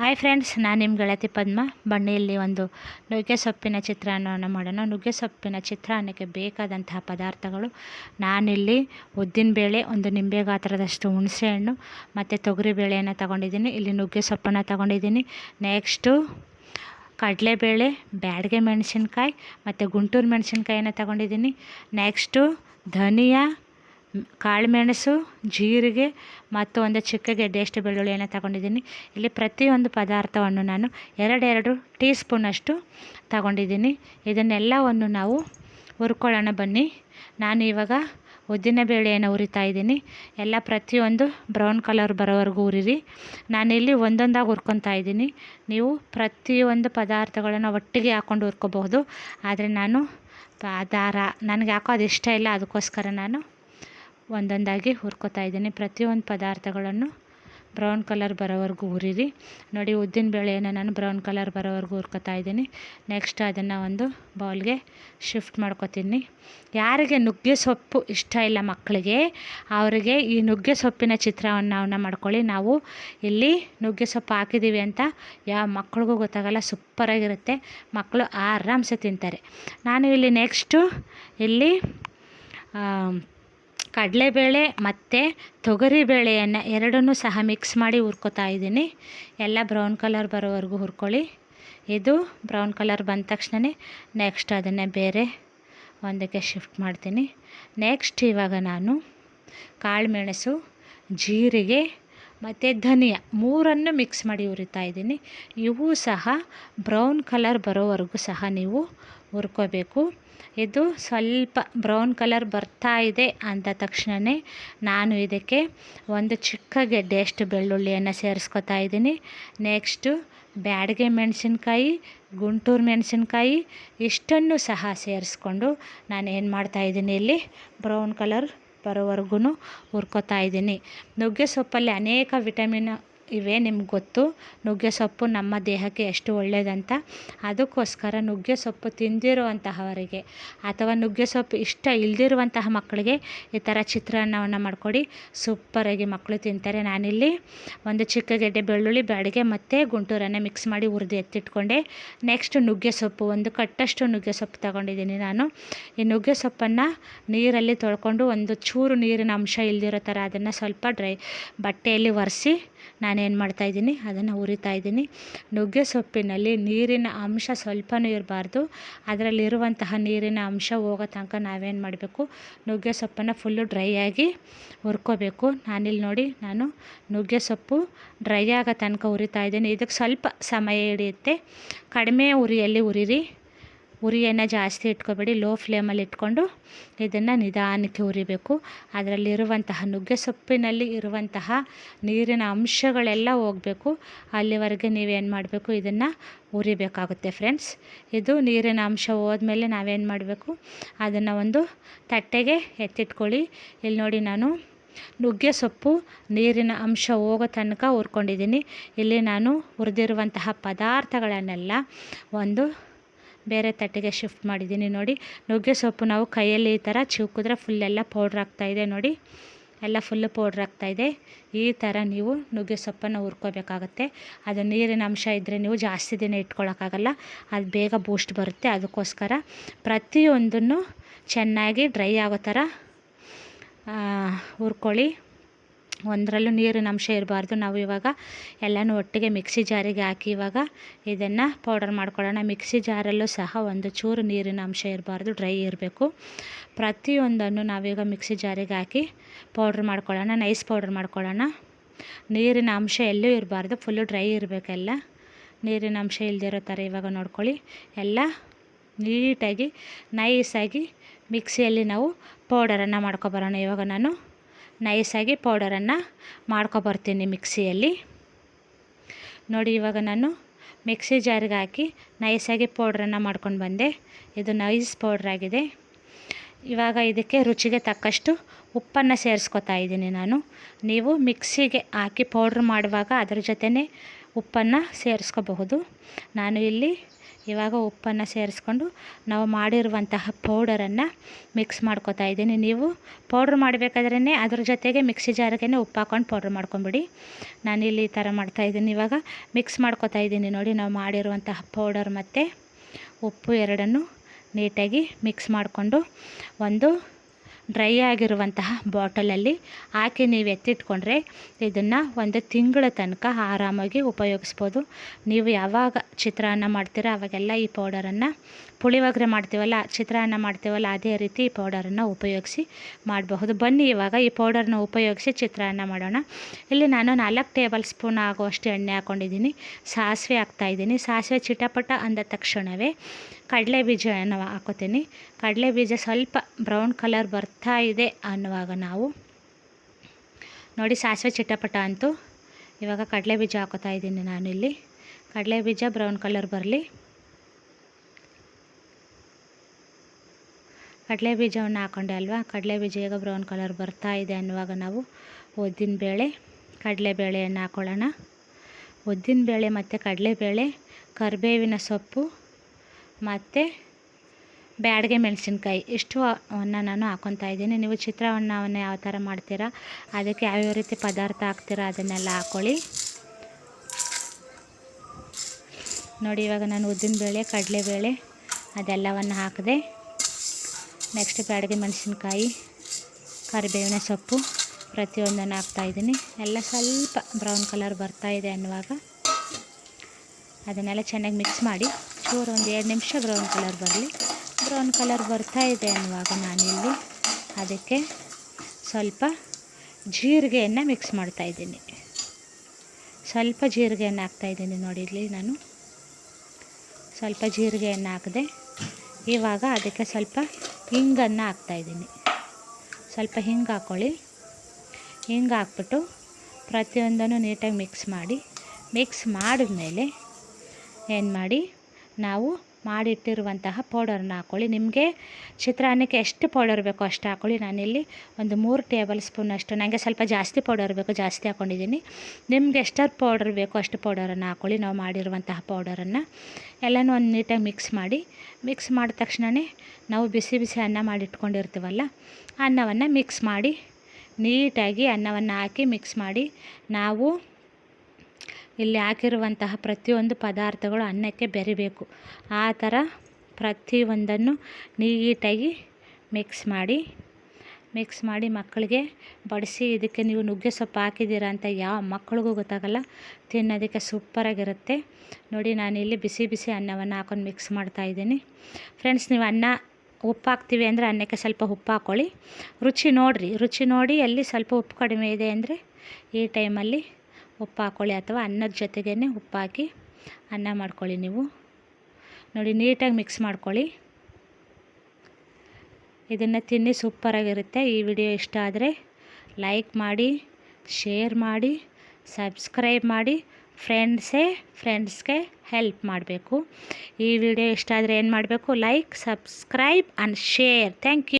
Hi friends, ನಾನು ನಿಮ್ಮ ಗೆಳತಿ ಪದ್ಮ. ಬನ್ನಿ ಒಂದು ನುಗ್ಗೆ ಸೊಪ್ಪಿನ ಚಿತ್ರಾನ್ನವನ್ನು ಮಾಡೋಣ. ನುಗ್ಗೆ ಸೊಪ್ಪಿನ ಚಿತ್ರಾನ್ನಕ್ಕೆ ಬೇಕಾದಂತಹ ಪದಾರ್ಥಗಳು ನಾನಿಲ್ಲಿ ಉದ್ದಿನಬೇಳೆ ಒಂದು ನಿಂಬೆ ಗಾತ್ರದಷ್ಟು ಹುಣಸೆಹಣ್ಣು ಮತ್ತು ತೊಗರಿಬೇಳೆಯನ್ನು ತಗೊಂಡಿದ್ದೀನಿ. ಇಲ್ಲಿ ನುಗ್ಗೆ ಸೊಪ್ಪನ್ನು ತಗೊಂಡಿದ್ದೀನಿ. ನೆಕ್ಸ್ಟು ಕಡಲೆಬೇಳೆ, ಬ್ಯಾಡಗೆ ಮೆಣಸಿನ್ಕಾಯಿ, ಮತ್ತು ಗುಂಟೂರು ಮೆಣಸಿನ್ಕಾಯಿನ ತಗೊಂಡಿದ್ದೀನಿ. ನೆಕ್ಸ್ಟು ಧನಿಯಾ ಕಾಳುಮೆಣಸು, ಜೀರಿಗೆ ಮತ್ತು ಒಂದು ಚಿಕ್ಕ ಗೆಡ್ಡೆಯಷ್ಟು ಬೆಳ್ಳುಳ್ಳಿಯನ್ನು ತಗೊಂಡಿದ್ದೀನಿ. ಇಲ್ಲಿ ಪ್ರತಿಯೊಂದು ಪದಾರ್ಥವನ್ನು ನಾನು ಎರಡೆರಡು ಟೀ ಸ್ಪೂನಷ್ಟು ತಗೊಂಡಿದ್ದೀನಿ. ಇದನ್ನೆಲ್ಲವನ್ನು ನಾವು ಹುರ್ಕೊಳ್ಳೋಣ ಬನ್ನಿ. ನಾನು ಇವಾಗ ಉದ್ದಿನ ಬೇಳೆಯನ್ನು ಹುರಿತಾ ಇದ್ದೀನಿ. ಎಲ್ಲ ಪ್ರತಿಯೊಂದು ಬ್ರೌನ್ ಕಲರ್ ಬರೋವರೆಗೂ ಹುರಿರಿ. ನಾನಿಲ್ಲಿ ಒಂದೊಂದಾಗಿ ಹುರ್ಕೊತಾ ಇದ್ದೀನಿ. ನೀವು ಪ್ರತಿಯೊಂದು ಪದಾರ್ಥಗಳನ್ನು ಒಟ್ಟಿಗೆ ಹಾಕ್ಕೊಂಡು ಹುರ್ಕೋಬಹುದು. ಆದರೆ ನಾನು ದಾರ, ನನಗೆ ಯಾಕೋ ಅದು ಇಷ್ಟ ಇಲ್ಲ. ಅದಕ್ಕೋಸ್ಕರ ನಾನು ಒಂದೊಂದಾಗಿ ಹುರ್ಕೊತಾ ಇದ್ದೀನಿ. ಪ್ರತಿಯೊಂದು ಪದಾರ್ಥಗಳನ್ನು ಬ್ರೌನ್ ಕಲರ್ ಬರೋವರೆಗೂ ಹುರಿರಿ. ನೋಡಿ, ಉದ್ದಿನ ಬೇಳೆಯನ್ನು ನಾನು ಬ್ರೌನ್ ಕಲರ್ ಬರೋವರೆಗೂ ಹುರ್ಕೊತಾ ಇದ್ದೀನಿ. ನೆಕ್ಸ್ಟ್ ಅದನ್ನು ಒಂದು ಬೌಲ್ಗೆ ಶಿಫ್ಟ್ ಮಾಡ್ಕೊತೀನಿ. ಯಾರಿಗೆ ನುಗ್ಗೆ ಸೊಪ್ಪು ಇಷ್ಟ ಇಲ್ಲ ಮಕ್ಕಳಿಗೆ, ಅವರಿಗೆ ಈ ನುಗ್ಗೆ ಸೊಪ್ಪಿನ ಚಿತ್ರಾನ್ನವನ್ನು ಮಾಡ್ಕೊಳ್ಳಿ. ನಾವು ಇಲ್ಲಿ ನುಗ್ಗೆ ಸೊಪ್ಪು ಹಾಕಿದ್ದೀವಿ ಅಂತ ಯಾವ ಮಕ್ಳಿಗೂ ಗೊತ್ತಾಗಲ್ಲ, ಸೂಪರಾಗಿರುತ್ತೆ. ಮಕ್ಕಳು ಆರಾಮ್ಸೆ ತಿಂತಾರೆ. ನಾನು ಇಲ್ಲಿ ನೆಕ್ಸ್ಟು ಇಲ್ಲಿ ಕಡಲೆಬೇಳೆ ಮತ್ತು ತೊಗರಿಬೇಳೆಯನ್ನು ಎರಡನ್ನೂ ಸಹ ಮಿಕ್ಸ್ ಮಾಡಿ ಹುರ್ಕೊತಾ ಇದ್ದೀನಿ. ಎಲ್ಲ ಬ್ರೌನ್ ಕಲರ್ ಬರೋವರೆಗೂ ಹುರ್ಕೊಳ್ಳಿ. ಇದು ಬ್ರೌನ್ ಕಲರ್ ಬಂದ ತಕ್ಷಣವೇ ನೆಕ್ಸ್ಟ್ ಅದನ್ನು ಬೇರೆ ಒಂದಕ್ಕೆ ಶಿಫ್ಟ್ ಮಾಡ್ತೀನಿ. ನೆಕ್ಸ್ಟ್ ಇವಾಗ ನಾನು ಕಾಳುಮೆಣಸು, ಜೀರಿಗೆ ಮತ್ತು ಧನಿಯಾ ಮೂರನ್ನು ಮಿಕ್ಸ್ ಮಾಡಿ ಹುರಿತಾ ಇದ್ದೀನಿ. ಇವು ಸಹ ಬ್ರೌನ್ ಕಲರ್ ಬರೋವರೆಗೂ ಸಹ ನೀವು ಹುರ್ಕೋಬೇಕು. ಇದು ಸ್ವಲ್ಪ ಬ್ರೌನ್ ಕಲರ್ ಬರ್ತಾ ಇದೆ ಅಂದ ತಕ್ಷಣವೇ ನಾನು ಇದಕ್ಕೆ ಒಂದು ಚಿಕ್ಕ ಗೆಡ್ಡೆಯಷ್ಟು ಬೆಳ್ಳುಳ್ಳಿಯನ್ನು ಸೇರಿಸ್ಕೊತಾ ಇದ್ದೀನಿ. ನೆಕ್ಸ್ಟು ಬ್ಯಾಡಗೆ ಮೆಣಸಿನ್ಕಾಯಿ, ಗುಂಟೂರು ಮೆಣಸಿನ್ಕಾಯಿ ಇಷ್ಟನ್ನು ಸಹ ಸೇರಿಸ್ಕೊಂಡು ನಾನು ಏನು ಮಾಡ್ತಾಯಿದ್ದೀನಿ ಇಲ್ಲಿ ಬ್ರೌನ್ ಕಲರ್ ಬರೋವರೆಗೂ ಹುರ್ಕೊತಾ ಇದ್ದೀನಿ. ನುಗ್ಗೆ ಸೊಪ್ಪಲ್ಲಿ ಅನೇಕ ವಿಟಮಿನ್ ಇವೆ, ನಿಮ್ಗೆ ಗೊತ್ತು. ನುಗ್ಗೆ ಸೊಪ್ಪು ನಮ್ಮ ದೇಹಕ್ಕೆ ಎಷ್ಟು ಒಳ್ಳೆಯದಂತ ಅದಕ್ಕೋಸ್ಕರ ನುಗ್ಗೆ ಸೊಪ್ಪು ತಿಂದಿರುವಂತಹವರಿಗೆ ಅಥವಾ ನುಗ್ಗೆ ಸೊಪ್ಪು ಇಷ್ಟ ಇಲ್ಲದಿರುವಂತಹ ಮಕ್ಕಳಿಗೆ ಈ ಥರ ಚಿತ್ರಾನ್ನವನ್ನು ಮಾಡಿಕೊಡಿ. ಸೂಪರಾಗಿ ಮಕ್ಕಳು ತಿಂತಾರೆ. ನಾನಿಲ್ಲಿ ಒಂದು ಚಿಕ್ಕ ಗೆಡ್ಡೆ ಬೆಳ್ಳುಳ್ಳಿ ಬ್ಯಾಡಿಗೆ ಮತ್ತು ಗುಂಟೂರನ್ನು ಮಿಕ್ಸ್ ಮಾಡಿ ಹುರಿದು ಎತ್ತಿಟ್ಕೊಂಡೆ. ನೆಕ್ಸ್ಟ್ ನುಗ್ಗೆ ಸೊಪ್ಪು, ಒಂದು ಕಟ್ಟಷ್ಟು ನುಗ್ಗೆ ಸೊಪ್ಪು ತಗೊಂಡಿದ್ದೀನಿ ನಾನು. ಈ ನುಗ್ಗೆ ಸೊಪ್ಪನ್ನು ನೀರಲ್ಲಿ ತೊಳ್ಕೊಂಡು ಒಂದು ಚೂರು ನೀರಿನ ಅಂಶ ಇಲ್ದಿರೋ ಥರ ಅದನ್ನು ಸ್ವಲ್ಪ ಡ್ರೈ ಬಟ್ಟೆಯಲ್ಲಿ ಒರೆಸಿ ನಾನೇನು ಮಾಡ್ತಾಯಿದ್ದೀನಿ ಅದನ್ನು ಹುರಿತಾ ಇದ್ದೀನಿ. ನುಗ್ಗೆ ಸೊಪ್ಪಿನಲ್ಲಿ ನೀರಿನ ಅಂಶ ಸ್ವಲ್ಪನೂ ಇರಬಾರ್ದು. ಅದರಲ್ಲಿರುವಂತಹ ನೀರಿನ ಅಂಶ ಹೋಗೋ ತನಕ ನಾವೇನು ಮಾಡಬೇಕು? ನುಗ್ಗೆ ಸೊಪ್ಪನ್ನು ಫುಲ್ಲು ಡ್ರೈ ಆಗಿ ಹುರ್ಕೋಬೇಕು. ನಾನಿಲ್ಲಿ ನೋಡಿ, ನಾನು ನುಗ್ಗೆ ಸೊಪ್ಪು ಡ್ರೈ ಆಗೋ ತನಕ ಹುರಿತಾ ಇದ್ದೀನಿ. ಇದಕ್ಕೆ ಸ್ವಲ್ಪ ಸಮಯ ಹಿಡಿಯುತ್ತೆ. ಕಡಿಮೆ ಉರಿಯಲ್ಲಿ ಹುರಿರಿ ಉರಿಯನ್ನು ಜಾಸ್ತಿ ಇಟ್ಕೋಬೇಡಿ ಲೋ ಫ್ಲೇಮಲ್ಲಿ ಇಟ್ಕೊಂಡು ಇದನ್ನು ನಿಧಾನಕ್ಕೆ ಉರಿಬೇಕು. ಅದರಲ್ಲಿರುವಂತಹ ನುಗ್ಗೆ ಸೊಪ್ಪಿನಲ್ಲಿ ಇರುವಂತಹ ನೀರಿನ ಅಂಶಗಳೆಲ್ಲ ಹೋಗಬೇಕು. ಅಲ್ಲಿವರೆಗೆ ನೀವೇನು ಮಾಡಬೇಕು? ಇದನ್ನು ಉರಿಬೇಕಾಗುತ್ತೆ ಫ್ರೆಂಡ್ಸ್ ಇದು ನೀರಿನ ಅಂಶ ಹೋದ್ಮೇಲೆ ನಾವೇನು ಮಾಡಬೇಕು? ಅದನ್ನು ಒಂದು ತಟ್ಟೆಗೆ ಎತ್ತಿಟ್ಕೊಳ್ಳಿ. ಇಲ್ಲಿ ನೋಡಿ ನಾನು ನುಗ್ಗೆ ಸೊಪ್ಪು ನೀರಿನ ಅಂಶ ಹೋಗೋ ತನಕ ಹುರ್ಕೊಂಡಿದ್ದೀನಿ. ಇಲ್ಲಿ ನಾನು ಹುರಿದಿರುವಂತಹ ಪದಾರ್ಥಗಳನ್ನೆಲ್ಲ ಒಂದು ಬೇರೆ ತಟ್ಟೆಗೆ ಶಿಫ್ಟ್ ಮಾಡಿದ್ದೀನಿ ನೋಡಿ. ನುಗ್ಗೆ ಸೊಪ್ಪು ನಾವು ಕೈಯಲ್ಲಿ ಈ ಥರ ಚಿವುಕಿದ್ರೆ ಫುಲ್ಲೆಲ್ಲ ಪೌಡ್ರ್ ಆಗ್ತಾಯಿದೆ ನೋಡಿ. ಎಲ್ಲ ಫುಲ್ಲು ಪೌಡ್ರ್ ಆಗ್ತಾಯಿದೆ ಈ ಥರ ನೀವು ನುಗ್ಗೆ ಸೊಪ್ಪನ್ನು ಹುರ್ಕೋಬೇಕಾಗತ್ತೆ. ಅದು ನೀರಿನ ಅಂಶ ಇದ್ದರೆ ನೀವು ಜಾಸ್ತಿ ದಿನ ಇಟ್ಕೊಳ್ಳೋಕ್ಕಾಗಲ್ಲ ಅದು ಬೇಗ ಬೂಸ್ಟ್ ಬರುತ್ತೆ. ಅದಕ್ಕೋಸ್ಕರ ಪ್ರತಿಯೊಂದನ್ನು ಚೆನ್ನಾಗಿ ಡ್ರೈ ಆಗೋ ಥರ ಹುರ್ಕೊಳ್ಳಿ. ಒಂದರಲ್ಲೂ ನೀರಿನ ಅಂಶ ಇರಬಾರ್ದು. ನಾವು ಇವಾಗ ಎಲ್ಲನೂ ಒಟ್ಟಿಗೆ ಮಿಕ್ಸಿ ಜಾರಿಗೆ ಹಾಕಿ ಇವಾಗ ಇದನ್ನು ಪೌಡರ್ ಮಾಡ್ಕೊಳ್ಳೋಣ. ಮಿಕ್ಸಿ ಜಾರಲ್ಲೂ ಸಹ ಒಂದು ಚೂರು ನೀರಿನ ಅಂಶ ಇರಬಾರ್ದು. ಡ್ರೈ ಇರಬೇಕು. ಪ್ರತಿಯೊಂದನ್ನು ನಾವೀಗ ಮಿಕ್ಸಿ ಜಾರಿಗೆ ಹಾಕಿ ಪೌಡ್ರ್ ಮಾಡ್ಕೊಳ್ಳೋಣ. ನೈಸ್ ಪೌಡ್ರ್ ಮಾಡ್ಕೊಳ್ಳೋಣ. ನೀರಿನ ಅಂಶ ಎಲ್ಲೂ ಇರಬಾರ್ದು. ಫುಲ್ಲು ಡ್ರೈ ಇರಬೇಕೆಲ್ಲ. ನೀರಿನ ಅಂಶ ಇಲ್ಲದಿರೋ ಥರ ಇವಾಗ ನೋಡ್ಕೊಳ್ಳಿ. ಎಲ್ಲ ನೀಟಾಗಿ ನೈಸಾಗಿ ಮಿಕ್ಸಿಯಲ್ಲಿ ನಾವು ಪೌಡರನ್ನು ಮಾಡ್ಕೊಬರೋಣ. ಇವಾಗ ನಾನು ನೈಸಾಗಿ ಪೌಡರನ್ನು ಮಾಡ್ಕೊಬರ್ತೀನಿ ಮಿಕ್ಸಿಯಲ್ಲಿ. ನೋಡಿ, ಇವಾಗ ನಾನು ಮಿಕ್ಸಿ ಜಾರಿಗೆ ಹಾಕಿ ನೈಸಾಗಿ ಪೌಡ್ರನ್ನು ಮಾಡ್ಕೊಂಡು ಬಂದೆ. ಇದು ನೈಸ್ ಪೌಡ್ರಾಗಿದೆ ಇವಾಗ ಇದಕ್ಕೆ ರುಚಿಗೆ ತಕ್ಕಷ್ಟು ಉಪ್ಪನ್ನು ಸೇರಿಸ್ಕೊತಾ ಇದ್ದೀನಿ ನಾನು. ನೀವು ಮಿಕ್ಸಿಗೆ ಹಾಕಿ ಪೌಡ್ರ್ ಮಾಡುವಾಗ ಅದರ ಜೊತೆನೇ ಉಪ್ಪನ್ನು ಸೇರಿಸ್ಕೋಬಹುದು. ನಾನು ಇಲ್ಲಿ ಇವಾಗ ಉಪ್ಪನ್ನು ಸೇರಿಸ್ಕೊಂಡು ನಾವು ಮಾಡಿರುವಂತಹ ಪೌಡರನ್ನು ಮಿಕ್ಸ್ ಮಾಡ್ಕೋತಾ ಇದ್ದೀನಿ. ನೀವು ಪೌಡ್ರ್ ಮಾಡಬೇಕಾದ್ರೇ ಅದ್ರ ಜೊತೆಗೆ ಮಿಕ್ಸಿ ಜಾರಿಗೆ ಉಪ್ಪು ಹಾಕ್ಕೊಂಡು ಪೌಡ್ರ್ ಮಾಡ್ಕೊಂಬಿಡಿ. ಇಲ್ಲಿ ಈ ಥರ ಮಾಡ್ತಾಯಿದ್ದೀನಿ ಇವಾಗ ಮಿಕ್ಸ್ ಮಾಡ್ಕೊತಾ ಇದ್ದೀನಿ. ನೋಡಿ, ನಾವು ಮಾಡಿರುವಂತಹ ಪೌಡರ್ ಮತ್ತು ಉಪ್ಪು ಎರಡನ್ನು ನೀಟಾಗಿ ಮಿಕ್ಸ್ ಮಾಡಿಕೊಂಡು ಒಂದು ಡ್ರೈ ಆಗಿರುವಂತಹ ಬಾಟಲಲ್ಲಿ ಹಾಕಿ ನೀವು ಎತ್ತಿಟ್ಕೊಂಡ್ರೆ ಇದನ್ನು ಒಂದು ತಿಂಗಳ ತನಕ ಆರಾಮಾಗಿ ಉಪಯೋಗಿಸ್ಬೋದು. ನೀವು ಯಾವಾಗ ಚಿತ್ರಾನ್ನ ಮಾಡ್ತೀರಾ ಅವಾಗೆಲ್ಲ ಈ ಪೌಡರನ್ನು ಪುಳಿಯೋಗರೆ ಮಾಡ್ತೀವಲ್ಲ, ಚಿತ್ರಾನ್ನ ಮಾಡ್ತೀವಲ್ಲ, ಅದೇ ರೀತಿ ಈ ಪೌಡರನ್ನು ಉಪಯೋಗಿಸಿ ಮಾಡಬಹುದು. ಬನ್ನಿ ಇವಾಗ ಈ ಪೌಡರ್ನ ಉಪಯೋಗಿಸಿ ಚಿತ್ರಾನ್ನ ಮಾಡೋಣ. ಇಲ್ಲಿ ನಾನು ನಾಲ್ಕು ಟೇಬಲ್ ಸ್ಪೂನ್ ಆಗುವಷ್ಟು ಎಣ್ಣೆ ಹಾಕ್ಕೊಂಡಿದ್ದೀನಿ ಸಾಸಿವೆ ಹಾಕ್ತಾಯಿದ್ದೀನಿ ಸಾಸಿವೆ ಚಿಟಪಟ ಅಂದ ತಕ್ಷಣವೇ ಕಡಲೆ ಬೀಜವನ್ನು ಹಾಕೋತೀನಿ. ಕಡಲೆ ಬೀಜ ಸ್ವಲ್ಪ ಬ್ರೌನ್ ಕಲರ್ ಬರ್ತಾ ಇದೆ ಅನ್ನುವಾಗ ನಾವು ನೋಡಿ ಸಾಸಿವೆ ಚಿಟಪಟ ಅಂತು ಇವಾಗ ಕಡಲೆ ಬೀಜ ಹಾಕೋತಾ ಇದ್ದೀನಿ ನಾನಿಲ್ಲಿ ಕಡಲೆ ಬೀಜ ಬ್ರೌನ್ ಕಲರ್ ಬರಲಿ. ಕಡಲೆ ಬೀಜವನ್ನು ಹಾಕೊಂಡೆ ಅಲ್ವಾ? ಕಡಲೆ ಬೀಜ ಈಗ ಬ್ರೌನ್ ಕಲರ್ ಬರ್ತಾ ಇದೆ ಅನ್ನುವಾಗ ನಾವು ಉದ್ದಿನ ಬೇಳೆ, ಕಡಲೆಬೇಳೆಯನ್ನು ಹಾಕೊಳ್ಳೋಣ. ಉದ್ದಿನ ಬೇಳೆ ಮತ್ತು ಕಡಲೆಬೇಳೆ, ಕರಿಬೇವಿನ ಸೊಪ್ಪು ಮತ್ತು ಬ್ಯಾಡಗೆ ಮೆಣಸಿನ್ಕಾಯಿ. ಇಷ್ಟು ಅನ್ನ ನಾನು ಹಾಕೊತಾ ಇದ್ದೀನಿ. ನೀವು ಚಿತ್ರಾನ್ನವನ್ನು ಯಾವ ಥರ ಮಾಡ್ತೀರಾ, ಅದಕ್ಕೆ ಯಾವ್ಯಾವ ರೀತಿ ಪದಾರ್ಥ ಹಾಕ್ತೀರಾ ಅದನ್ನೆಲ್ಲ ಹಾಕ್ಕೊಳ್ಳಿ ನೋಡಿ, ಇವಾಗ ನಾನು ಉದ್ದಿನಬೇಳೆ ಕಡಲೆಬೇಳೆ ಅದೆಲ್ಲವನ್ನು ಹಾಕಿದೆ ನೆಕ್ಸ್ಟ್ ಬ್ಯಾಡಗೆ ಮೆಣಸಿನ್ಕಾಯಿ, ಕರಿಬೇವಿನ ಸೊಪ್ಪು ಪ್ರತಿಯೊಂದನ್ನು ಹಾಕ್ತಾಯಿದ್ದೀನಿ ಎಲ್ಲ ಸ್ವಲ್ಪ ಬ್ರೌನ್ ಕಲರ್ ಬರ್ತಾ ಇದೆ ಅನ್ನುವಾಗ ಅದನ್ನೆಲ್ಲ ಚೆನ್ನಾಗಿ ಮಿಕ್ಸ್ ಮಾಡಿ ಚೂರು ಒಂದು ಎರಡು ನಿಮಿಷ ಬ್ರೌನ್ ಕಲರ್ ಬರಲಿ. ಬ್ರೌನ್ ಕಲರ್ ಬರ್ತಾ ಇದೆ ಅನ್ನುವಾಗ ನಾನಿಲ್ಲಿ ಅದಕ್ಕೆ ಸ್ವಲ್ಪ ಜೀರಿಗೆಯನ್ನು ಮಿಕ್ಸ್ ಮಾಡ್ತಾಯಿದ್ದೀನಿ ಸ್ವಲ್ಪ ಜೀರಿಗೆಯನ್ನು ಹಾಕ್ತಾಯಿದ್ದೀನಿ ನೋಡಿ ಇಲ್ಲಿ ನಾನು. ಸ್ವಲ್ಪ ಜೀರಿಗೆಯನ್ನು ಹಾಕಿದೆ ಇವಾಗ ಅದಕ್ಕೆ ಸ್ವಲ್ಪ ಹಿಂಗನ್ನು ಹಾಕ್ತಾಯಿದ್ದೀನಿ ಸ್ವಲ್ಪ ಹಿಂಗೆ ಹಾಕ್ಕೊಳ್ಳಿ ಹಿಂಗೆ ಹಾಕ್ಬಿಟ್ಟು ಪ್ರತಿಯೊಂದನ್ನು ನೀಟಾಗಿ ಮಿಕ್ಸ್ ಮಾಡಿ. ಮಿಕ್ಸ್ ಮಾಡಿದ್ಮೇಲೆ ಏನು ಮಾಡಿ ನಾವು ಮಾಡಿಟ್ಟಿರುವಂತಹ ಪೌಡರ್ನ ಹಾಕ್ಕೊಳ್ಳಿ ನಿಮಗೆ ಚಿತ್ರಾನ್ನಕ್ಕೆ ಎಷ್ಟು ಪೌಡರ್ ಬೇಕೋ ಅಷ್ಟು ಹಾಕ್ಕೊಳ್ಳಿ ನಾನಿಲ್ಲಿ ಒಂದು ಮೂರು ಟೇಬಲ್ ಸ್ಪೂನ್ ಅಷ್ಟು ನನಗೆ ಸ್ವಲ್ಪ ಜಾಸ್ತಿ ಪೌಡರ್ ಬೇಕು, ಜಾಸ್ತಿ ಹಾಕ್ಕೊಂಡಿದ್ದೀನಿ ನಿಮ್ಗೆ ಎಷ್ಟರ ಪೌಡರ್ ಬೇಕೋ ಅಷ್ಟು ಪೌಡರನ್ನು ಹಾಕ್ಕೊಳ್ಳಿ ನಾವು ಮಾಡಿರುವಂತಹ ಪೌಡರನ್ನು ಎಲ್ಲನೂ ಒಂದು ನೀಟಾಗಿ ಮಿಕ್ಸ್ ಮಾಡಿ, ಮಿಕ್ಸ್ ಮಾಡಿದ ತಕ್ಷಣವೇ ನಾವು ಬಿಸಿ ಬಿಸಿ ಅನ್ನ ಮಾಡಿಟ್ಕೊಂಡಿರ್ತೀವಲ್ಲ, ಅನ್ನವನ್ನು ಮಿಕ್ಸ್ ಮಾಡಿ, ನೀಟಾಗಿ ಅನ್ನವನ್ನು ಹಾಕಿ ಮಿಕ್ಸ್ ಮಾಡಿ ನಾವು ಇಲ್ಲಿ ಹಾಕಿರುವಂತಹ ಪ್ರತಿಯೊಂದು ಪದಾರ್ಥಗಳು ಅನ್ನಕ್ಕೆ ಬೆರಿಬೇಕು. ಆ ಥರ ಪ್ರತಿಯೊಂದನ್ನು ನೀಟಾಗಿ ಮಿಕ್ಸ್ ಮಾಡಿ ಮಿಕ್ಸ್ ಮಾಡಿ ಮಕ್ಕಳಿಗೆ ಬಡಿಸಿ ಇದಕ್ಕೆ ನೀವು ನುಗ್ಗೆ ಸೊಪ್ಪು ಹಾಕಿದ್ದೀರಾ ಅಂತ ಯಾವ ಮಕ್ಕಳಿಗೂ ಗೊತ್ತಾಗಲ್ಲ. ತಿನ್ನೋದಕ್ಕೆ ಸೂಪರಾಗಿರುತ್ತೆ ನೋಡಿ ನಾನಿಲ್ಲಿ ಬಿಸಿ ಬಿಸಿ ಅನ್ನವನ್ನು ಹಾಕೊಂಡು ಮಿಕ್ಸ್ ಮಾಡ್ತಾಯಿದ್ದೀನಿ ಫ್ರೆಂಡ್ಸ್ ನೀವು ಅನ್ನ ಉಪ್ಪು ಹಾಕ್ತೀವಿ ಅಂದರೆ ಅನ್ನಕ್ಕೆ ಸ್ವಲ್ಪ ಉಪ್ಪು ಹಾಕ್ಕೊಳ್ಳಿ ರುಚಿ ನೋಡಿರಿ, ರುಚಿ ನೋಡಿ ಅಲ್ಲಿ ಸ್ವಲ್ಪ ಉಪ್ಪು ಕಡಿಮೆ ಇದೆ ಅಂದರೆ ಈ ಟೈಮಲ್ಲಿ ಉಪ್ಪು ಹಾಕ್ಕೊಳ್ಳಿ ಅಥವಾ ಅನ್ನದ ಜೊತೆಗೇ ಉಪ್ಪು ಹಾಕಿ ಅನ್ನ ಮಾಡ್ಕೊಳ್ಳಿ ನೀವು. ನೋಡಿ, ನೀಟಾಗಿ ಮಿಕ್ಸ್ ಮಾಡ್ಕೊಳ್ಳಿ. ಇದನ್ನು ತಿನ್ನಿ ಸೂಪರಾಗಿರುತ್ತೆ ಈ ವಿಡಿಯೋ ಇಷ್ಟ ಆದರೆ ಲೈಕ್ ಮಾಡಿ ಶೇರ್ ಮಾಡಿ ಸಬ್ಸ್ಕ್ರೈಬ್ ಮಾಡಿ ಫ್ರೆಂಡ್ಸೇ ಫ್ರೆಂಡ್ಸ್ಗೆ ಹೆಲ್ಪ್ ಮಾಡಬೇಕು. ಈ ವಿಡಿಯೋ ಇಷ್ಟ ಆದರೆ ಏನು ಮಾಡಬೇಕು? Like subscribe and share thank you